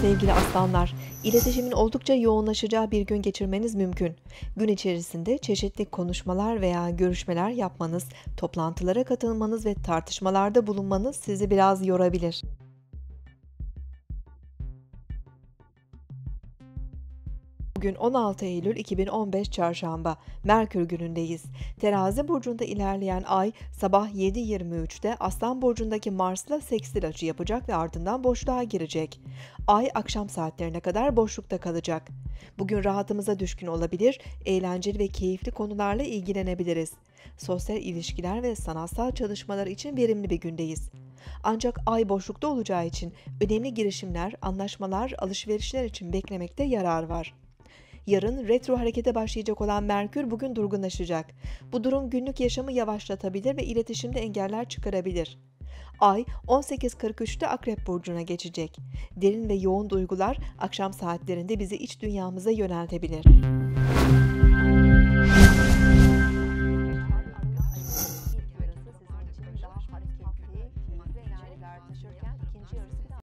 Sevgili aslanlar, iletişimin oldukça yoğunlaşacağı bir gün geçirmeniz mümkün. Gün içerisinde çeşitli konuşmalar veya görüşmeler yapmanız, toplantılara katılmanız ve tartışmalarda bulunmanız sizi biraz yorabilir. Bugün 16 Eylül 2015 Çarşamba, Merkür günündeyiz. Terazi burcunda ilerleyen ay sabah 7.23'te Aslan burcundaki Mars'la sekstil açı yapacak ve ardından boşluğa girecek. Ay akşam saatlerine kadar boşlukta kalacak. Bugün rahatımıza düşkün olabilir, eğlenceli ve keyifli konularla ilgilenebiliriz. Sosyal ilişkiler ve sanatsal çalışmalar için verimli bir gündeyiz. Ancak ay boşlukta olacağı için önemli girişimler, anlaşmalar, alışverişler için beklemekte yarar var. Yarın retro harekete başlayacak olan Merkür bugün durgunlaşacak. Bu durum günlük yaşamı yavaşlatabilir ve iletişimde engeller çıkarabilir. Ay 18.43'te Akrep Burcu'na geçecek. Derin ve yoğun duygular akşam saatlerinde bizi iç dünyamıza yöneltebilir. Taşırken ikinci